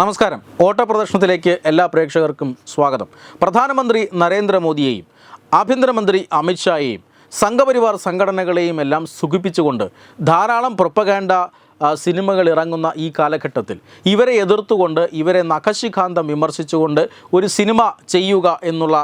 നമസ്കാരം. ഓട്ടപ്രദർശനത്തിലേക്ക് എല്ലാ പ്രേക്ഷകർക്കും സ്വാഗതം. പ്രധാനമന്ത്രി നരേന്ദ്രമോദിയെയും ആഭ്യന്തരമന്ത്രി അമിത്ഷായെയും സംഘപരിവാർ സംഘടനകളെയും എല്ലാം സുഖിപ്പിച്ചുകൊണ്ട് ധാരാളം പ്രൊപ്പഗാൻഡ സിനിമകൾ ഇറങ്ങുന്ന ഈ കാലഘട്ടത്തിൽ ഇവരെ എതിർത്തുകൊണ്ട് ഇവരെ നഖശിഖാന്തം വിമർശിച്ചുകൊണ്ട് ഒരു സിനിമ ചെയ്യുക എന്നുള്ള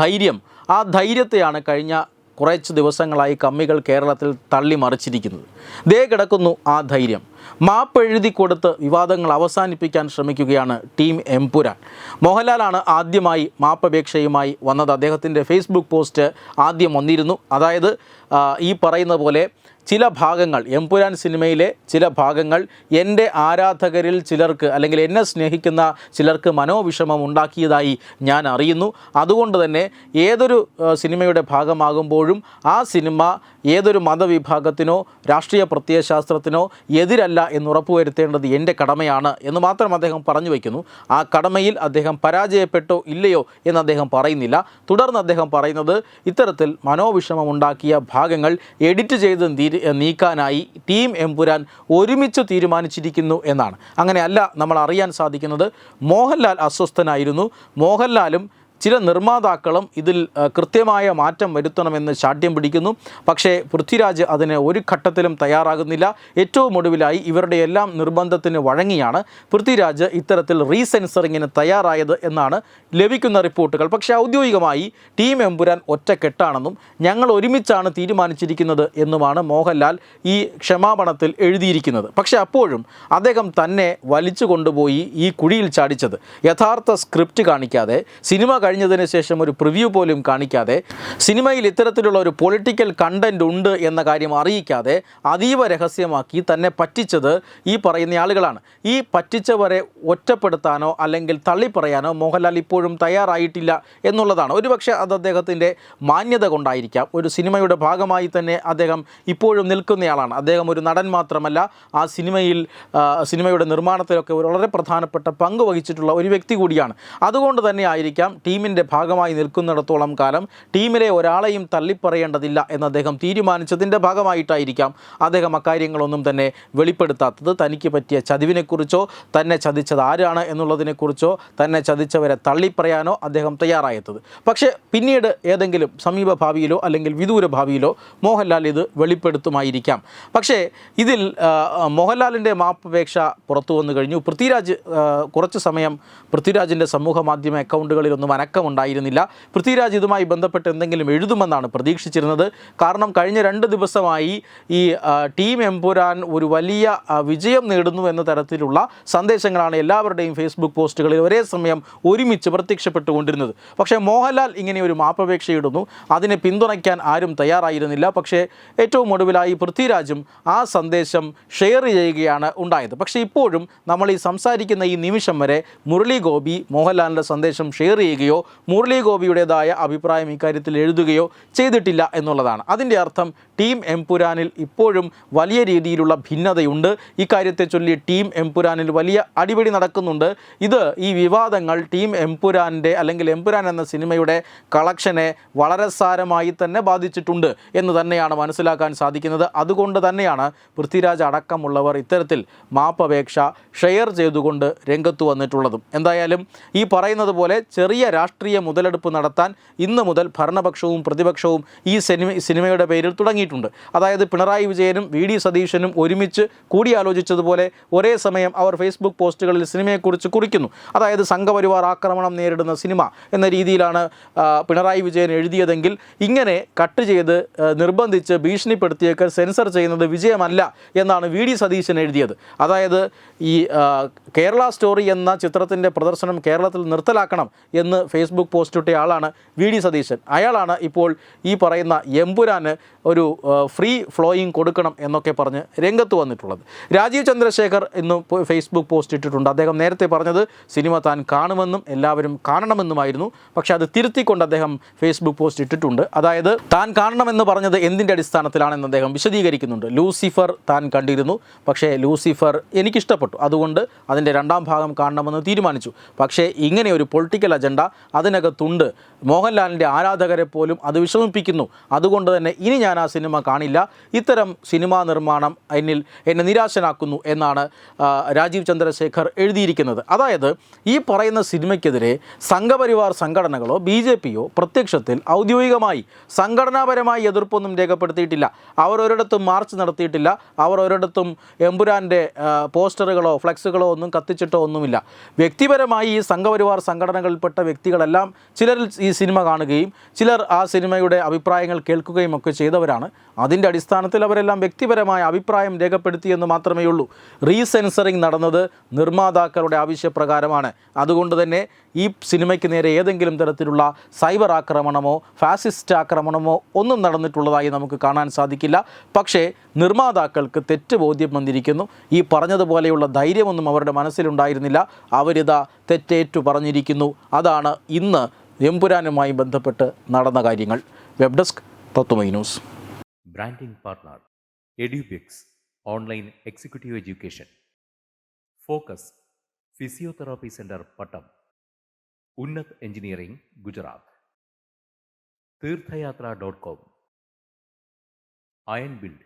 ധൈര്യം ആ ധൈര്യത്തെയാണ് കഴിഞ്ഞ കുറച്ച് ദിവസങ്ങളായി കമ്മികൾ കേരളത്തിൽ തള്ളി മറിച്ചിരിക്കുന്നത്. ദേ കിടക്കുന്നു ആ ധൈര്യം. മാപ്പ് എഴുതി കൊടുത്ത് വിവാദങ്ങൾ അവസാനിപ്പിക്കാൻ ശ്രമിക്കുകയാണ് ടീം എംപുരാൻ. മോഹൻലാലാണ് ആദ്യമായി മാപ്പപേക്ഷയുമായി വന്നത്. അദ്ദേഹത്തിന്റെ ഫേസ്ബുക്ക് പോസ്റ്റ് ആദ്യം വന്നിരുന്നു. അതായത് ഈ പറയുന്ന പോലെ ചില ഭാഗങ്ങൾ എംപുരാൻ സിനിമയിലെ ചില ഭാഗങ്ങൾ എന്റെ ആരാധകരിൽ ചിലർക്ക് അല്ലെങ്കിൽ എന്നെ സ്നേഹിക്കുന്ന ചിലർക്ക് മനോവിഷമം ഉണ്ടാക്കിയതായി ഞാൻ അറിയുന്നു. അതുകൊണ്ട് തന്നെ ഏതൊരു സിനിമയുടെ ഭാഗമാകുമ്പോഴും ആ സിനിമ ഏതൊരു മതവിഭാഗത്തിനോ രാഷ്ട്രീയ പ്രത്യയശാസ്ത്രത്തിനോ എതിരല്ല എന്ന് ഉറപ്പുവരുത്തേണ്ടത് എന്റെ കടമയാണ് എന്ന് മാത്രം അദ്ദേഹം പറഞ്ഞു വയ്ക്കുന്നു. ആ കടമയിൽ അദ്ദേഹം പരാജയപ്പെട്ടോ ഇല്ലയോ എന്ന് അദ്ദേഹം പറയുന്നില്ല. തുടർന്ന് അദ്ദേഹം പറയുന്നത് ഇത്തരത്തിൽ മനോവിഷമമുണ്ടാക്കിയ ഭാഗങ്ങൾ എഡിറ്റ് ചെയ്ത് നീക്കാനായി ടീം എംപുരാൻ ഒരുമിച്ച് തീരുമാനിച്ചിരിക്കുന്നു എന്നാണ്. അങ്ങനെയല്ല നമ്മൾ അറിയാൻ സാധിക്കുന്നത്. മോഹൻലാൽ അസ്വസ്ഥനായിരുന്നു. മോഹൻലാലും ചില നിർമ്മാതാക്കളും ഇതിൽ കൃത്യമായ മാറ്റം വരുത്തണമെന്ന് ശാഠ്യം പിടിക്കുന്നു. പക്ഷേ പൃഥ്വിരാജ് അതിന് ഒരു ഘട്ടത്തിലും തയ്യാറാകുന്നില്ല. ഏറ്റവും ഒടുവിലായി ഇവരുടെ എല്ലാം നിർബന്ധത്തിന് വഴങ്ങിയാണ് പൃഥ്വിരാജ് ഇത്തരത്തിൽ റീസെൻസറിങ്ങിന് തയ്യാറായത് എന്നാണ് ലഭിക്കുന്ന റിപ്പോർട്ടുകൾ. പക്ഷേ ഔദ്യോഗികമായി ടീം എമ്പുരാൻ ഒറ്റക്കെട്ടാണെന്നും ഞങ്ങൾ ഒരുമിച്ചാണ് തീരുമാനിച്ചിരിക്കുന്നത് എന്നുമാണ് മോഹൻലാൽ ഈ ക്ഷമാപണത്തിൽ എഴുതിയിരിക്കുന്നത്. പക്ഷേ അപ്പോഴും അദ്ദേഹം തന്നെ വലിച്ചു കൊണ്ടുപോയി ഈ കുഴിയിൽ ചാടിച്ചത്. യഥാർത്ഥ സ്ക്രിപ്റ്റ് കാണിക്കാതെ സിനിമ കഴിഞ്ഞതിന് ശേഷം ഒരു പ്രിവ്യൂ പോലും കാണിക്കാതെ സിനിമയിൽ ഇത്തരത്തിലുള്ള ഒരു പൊളിറ്റിക്കൽ കണ്ടന്റ് ഉണ്ട് എന്ന കാര്യം അറിയിക്കാതെ അതീവ രഹസ്യമാക്കി തന്നെ പറ്റിച്ചത് ഈ പറയുന്ന ആളുകളാണ്. ഈ പറ്റിച്ചവരെ ഒറ്റപ്പെടുത്താനോ അല്ലെങ്കിൽ തള്ളിപ്പറയാനോ മോഹൻലാൽ ഇപ്പോഴും തയ്യാറായിട്ടില്ല എന്നുള്ളതാണ്. ഒരുപക്ഷെ അത് അദ്ദേഹത്തിന്റെ മാന്യത കൊണ്ടായിരിക്കാം. ഒരു സിനിമയുടെ ഭാഗമായി തന്നെ അദ്ദേഹം ഇപ്പോഴും നിൽക്കുന്നയാളാണ്. അദ്ദേഹം ഒരു നടൻ മാത്രമല്ല ആ സിനിമയിൽ സിനിമയുടെ നിർമ്മാണത്തിലൊക്കെ വളരെ പ്രധാനപ്പെട്ട പങ്ക് വഹിച്ചിട്ടുള്ള ഒരു വ്യക്തി കൂടിയാണ്. അതുകൊണ്ട് തന്നെ ആയിരിക്കാം ടീമിന്റെ ഭാഗമായി നിൽക്കുന്നിടത്തോളം കാലം ടീമിലെ ഒരാളെയും തള്ളിപ്പറയേണ്ടതില്ല എന്ന് അദ്ദേഹം തീരുമാനിച്ചതിന്റെ ഭാഗമായിട്ടായിരിക്കാം അദ്ദേഹം അക്കാര്യങ്ങളൊന്നും തന്നെ വെളിപ്പെടുത്താത്തത്. തനിക്ക് പറ്റിയ ചതിവിനെക്കുറിച്ചോ തന്നെ ചതിച്ചത് ആരാണ് എന്നുള്ളതിനെക്കുറിച്ചോ തന്നെ ചതിച്ചവരെ തള്ളിപ്പറയാനോ അദ്ദേഹം തയ്യാറായെത്തത്. പക്ഷേ പിന്നീട് ഏതെങ്കിലും സമീപ ഭാവിയിലോ അല്ലെങ്കിൽ വിദൂര ഭാവിയിലോ മോഹൻലാൽ ഇത് വെളിപ്പെടുത്തുമായിരിക്കാം. പക്ഷേ ഇതിൽ മോഹൻലാലിന്റെ മാപ്പപേക്ഷ പുറത്തു വന്നു കഴിഞ്ഞു. പൃഥ്വിരാജ് കുറച്ച് സമയം പൃഥ്വിരാജിന്റെ സമൂഹ മാധ്യമ അക്കൗണ്ടുകളിലൊന്നും അനക്കമുണ്ടായിരുന്നില്ല. പൃഥ്വിരാജ് ഇതുമായി ബന്ധപ്പെട്ട് എന്തെങ്കിലും എഴുതുമെന്നാണ് പ്രതീക്ഷിച്ചിരുന്നത്. കാരണം കഴിഞ്ഞ രണ്ട് ദിവസമായി ഈ ടീം എംപുരാൻ ഒരു വലിയ വിജയം നേടുന്നു എന്ന തരത്തിലുള്ള സന്ദേശങ്ങളാണ് എല്ലാവരുടെയും ഫേസ്ബുക്ക് പോസ്റ്റുകളിൽ ഒരേ സമയം ഒരുമിച്ച് പ്രത്യക്ഷപ്പെട്ടുകൊണ്ടിരുന്നത്. പക്ഷേ മോഹൻലാൽ ഇങ്ങനെ ഒരു മാപ്പപേക്ഷ ഇടുന്നു. അതിനെ പിന്തുണയ്ക്കാൻ ആരും തയ്യാറായിരുന്നില്ല. പക്ഷേ ഏറ്റവും ഒടുവിലായി പൃഥ്വിരാജും ആ സന്ദേശം ഷെയർ ചെയ്യുകയാണ് ഉണ്ടായത്. പക്ഷേ ഇപ്പോഴും നമ്മൾ ഈ സംസാരിക്കുന്ന ഈ നിമിഷം വരെ മുരളി ഗോപി മോഹൻലാലിന്റെ സന്ദേശം ഷെയർ ചെയ്യുകയോ മുരളി ഗോപിയുടേതായ അഭിപ്രായം ഇക്കാര്യത്തിൽ എഴുതുകയോ ചെയ്തിട്ടില്ല എന്നുള്ളതാണ്. അതിന്റെ അർത്ഥം ടീം എംപുരാനിൽ ഇപ്പോഴും വലിയ രീതിയിലുള്ള ഭിന്നതയുണ്ട്. ഇക്കാര്യത്തെ ചൊല്ലി ടീം എംപുരാനിൽ വലിയ അടിപിടി നടക്കുന്നുണ്ട്. ഇത് ഈ വിവാദങ്ങൾ ടീം എംപുരാന്റെ അല്ലെങ്കിൽ എംപുരാൻ എന്ന സിനിമയുടെ കളക്ഷനെ വളരെ സാരമായി തന്നെ ബാധിച്ചിട്ടുണ്ട് എന്ന് തന്നെയാണ് മനസ്സിലാക്കാൻ സാധിക്കുന്നത്. അതുകൊണ്ട് തന്നെയാണ് പൃഥ്വിരാജ് അടക്കമുള്ളവർ ഇത്തരത്തിൽ മാപ്പപേക്ഷ ഷെയർ ചെയ്തുകൊണ്ട് രംഗത്ത് വന്നിട്ടുള്ളതും. എന്തായാലും ഈ പറയുന്നത് പോലെ ചെറിയ രാഷ്ട്രീയ മുതലെടുപ്പ് നടത്താൻ ഇന്നു മുതൽ ഭരണപക്ഷവും പ്രതിപക്ഷവും ഈ സിനിമ സിനിമയുടെ പേരിൽ തുടങ്ങിയിട്ടുണ്ട്. അതായത് പിണറായി വിജയനും വി ഡി സതീശനും ഒരുമിച്ച് കൂടിയാലോചിച്ചതുപോലെ ഒരേ സമയം അവർ ഫേസ്ബുക്ക് പോസ്റ്റുകളിൽ സിനിമയെക്കുറിച്ച് കുറിക്കുന്നു. അതായത് സംഘപരിവാർ ആക്രമണം നേരിടുന്ന സിനിമ എന്ന രീതിയിലാണ് പിണറായി വിജയൻ എഴുതിയതെങ്കിൽ ഇങ്ങനെ കട്ട് ചെയ്ത് നിർബന്ധിച്ച് ഭീഷണിപ്പെടുത്തിയൊക്കെ സെൻസർ ചെയ്യുന്നത് വിജയമല്ല എന്നാണ് വി ഡി സതീശൻ എഴുതിയത്. അതായത് ഈ കേരള സ്റ്റോറി എന്ന ചിത്രത്തിന്റെ പ്രദർശനം കേരളത്തിൽ നിർത്തലാക്കണം എന്ന് ഫേസ്ബുക്ക് പോസ്റ്റ് ഇട്ട ആളാണ് വി ഡി സതീശൻ. അയാളാണ് ഇപ്പോൾ ഈ പറയുന്ന എമ്പുരാന് ഒരു ഫ്രീ ഫ്ലോയിങ് കൊടുക്കണം എന്നൊക്കെ പറഞ്ഞ് രംഗത്ത് വന്നിട്ടുള്ളത്. രാജീവ് ചന്ദ്രശേഖർ ഇന്ന് ഫേസ്ബുക്ക് പോസ്റ്റ് ഇട്ടിട്ടുണ്ട്. അദ്ദേഹം നേരത്തെ പറഞ്ഞത് സിനിമ താൻ കാണുമെന്നും എല്ലാവരും കാണണമെന്നുമായിരുന്നു. പക്ഷേ അത് തിരുത്തിക്കൊണ്ട് അദ്ദേഹം ഫേസ്ബുക്ക് പോസ്റ്റ് ഇട്ടിട്ടുണ്ട്. അതായത് താൻ കാണണമെന്ന് പറഞ്ഞത് എന്തിന്റെ അടിസ്ഥാനത്തിലാണെന്ന് അദ്ദേഹം വിശദീകരിക്കുന്നുണ്ട്. ലൂസിഫർ താൻ കണ്ടിരുന്നു. പക്ഷേ ലൂസിഫർ എനിക്കിഷ്ടപ്പെട്ടു. അതുകൊണ്ട് അതിന്റെ രണ്ടാം ഭാഗം കാണണമെന്ന് തീരുമാനിച്ചു. പക്ഷേ ഇങ്ങനെ ഒരു പൊളിറ്റിക്കൽ അജണ്ട അതിനകത്തുണ്ട്. മോഹൻലാലിന്റെ ആരാധകരെ പോലും അത് വിഷമിപ്പിക്കുന്നു. അതുകൊണ്ട് തന്നെ ഇനി ഞാൻ ആ സിനിമ കാണില്ല. ഇത്തരം സിനിമാ നിർമ്മാണം എന്നിൽ എന്നെ നിരാശനാക്കുന്നു എന്നാണ് രാജീവ് ചന്ദ്രശേഖർ എഴുതിയിരിക്കുന്നത്. അതായത് ഈ പറയുന്ന സിനിമയ്ക്കെതിരെ സംഘപരിവാർ സംഘടനകളോ ബി ജെ പിയോ പ്രത്യക്ഷത്തിൽ ഔദ്യോഗികമായി സംഘടനാപരമായി എതിർപ്പൊന്നും രേഖപ്പെടുത്തിയിട്ടില്ല. അവർ ഒരിടത്തും മാർച്ച് നടത്തിയിട്ടില്ല. അവർ ഒരിടത്തും എമ്പുരാന്റെ പോസ്റ്ററുകളോ ഫ്ലെക്സുകളോ ഒന്നും കത്തിച്ചിട്ടോ ഒന്നുമില്ല. വ്യക്തിപരമായി ഈ സംഘപരിവാർ സംഘടനകളിൽപ്പെട്ട വ്യക്തികളെല്ലാം ചിലരിൽ ഈ സിനിമ കാണുകയും ചിലർ ആ സിനിമയുടെ അഭിപ്രായങ്ങൾ കേൾക്കുകയും ഒക്കെ ചെയ്തവരാണ്. അതിന്റെ അടിസ്ഥാനത്തിൽ അവരെല്ലാം വ്യക്തിപരമായ അഭിപ്രായം രേഖപ്പെടുത്തിയെന്ന് മാത്രമേ ഉള്ളൂ. റീസെൻസറിങ് നടന്നത് നിർമ്മാതാക്കളുടെ ആവശ്യപ്രകാരമാണ്. അതുകൊണ്ട് തന്നെ ഈ സിനിമയ്ക്ക് നേരെ ഏതെങ്കിലും തരത്തിലുള്ള സൈബർ ആക്രമണമോ ഫാസിസ്റ്റ് ആക്രമണമോ ഒന്നും നടന്നിട്ടുള്ളതായി നമുക്ക് കാണാൻ സാധിക്കില്ല. പക്ഷേ നിർമ്മാതാക്കൾക്ക് തെറ്റ് ബോധ്യം വന്നിരിക്കുന്നു. ഈ പറഞ്ഞതുപോലെയുള്ള ധൈര്യമൊന്നും അവരുടെ മനസ്സിലുണ്ടായിരുന്നില്ല. അവരിതാ തെറ്റേറ്റു പറഞ്ഞിരിക്കുന്നു. അതാണ് ഇന്ന് എമ്പുരാനുമായി ബന്ധപ്പെട്ട് നടന്ന കാര്യങ്ങൾ. Web desk Tatwamayi news. Branding partner Edubix online executive education. Focus physiotherapy centre Pattom. Unnath engineering Gujarat. Theerthayathra dot com. Iron build